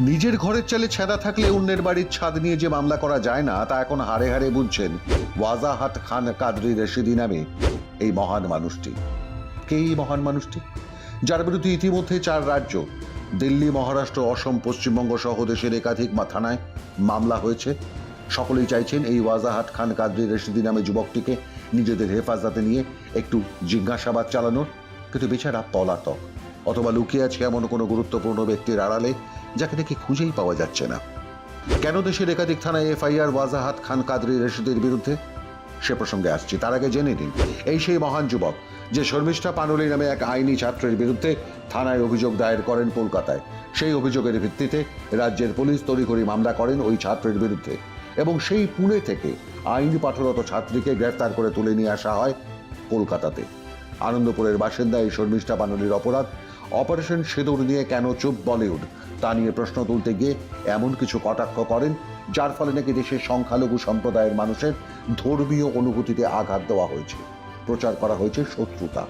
নিজের ঘরের চালে ছেঁদা থাকলে অন্যের বাড়ির ছাদ নিয়ে যে মামলা করা যায় না, তা এখন হারে হারে বুঝছেন ওয়াজাহাত খান কাদরি রেশিদি নামে এই মহান মানুষটি। কে এই মহান মানুষটি? যার বিরুদ্ধে ইতিমধ্যে চার রাজ্য, দিল্লি, মহারাষ্ট্র, অসম, পশ্চিমবঙ্গ সহ দেশের একাধিক থানায় মামলা হয়েছে। সকলেই চাইছেন এই ওয়াজাহাত খান কাদরি রেশিদি নামে যুবকটিকে নিজেদের হেফাজতে নিয়ে একটু জিজ্ঞাসাবাদ চালানোর। কিন্তু বেচারা পলাতক। অথবা লুকিয়ে আছে এমন কোনো গুরুত্বপূর্ণ ব্যক্তির আড়ালে, যাকে নাকি খুঁজেই পাওয়া যাচ্ছে না। কেন দেশের একাধিক থানায় এফআইআর ওয়াজাহাত খান কাদরি রশিদের বিরুদ্ধে? সে প্রসঙ্গে আসছি, তার আগে জেনে নিন। এই সেই মহান যুবক, যে শর্মিষ্ঠা পানুলি নামে এক আইনি ছাত্রের বিরুদ্ধে থানায় অভিযোগ দায়ের করেন কলকাতায়। সেই অভিযোগের ভিত্তিতে রাজ্যের পুলিশ তড়িঘড়ি মামলা করেন ওই ছাত্রের বিরুদ্ধে এবং সেই পুনে থেকে আইন পাঠরত ছাত্রীকে গ্রেফতার করে তুলে নিয়ে আসা হয় কলকাতাতে। আনন্দপুরের বাসিন্দা এই শর্মিষ্ঠা পানুলির অপরাধ অপারেশন সিঁদুর নিয়ে কেন চুপ বলিউড? তা নিয়ে প্রশ্ন তুলতে গিয়ে এমন কিছু কটাক্ষ করেন, যার ফলে নাকি দেশের সংখ্যালঘু সম্প্রদায়ের মানুষের ধর্মীয় অনুভূতিতে আঘাত দেওয়া হয়েছে। প্রচার করা হয়েছে শত্রুতা।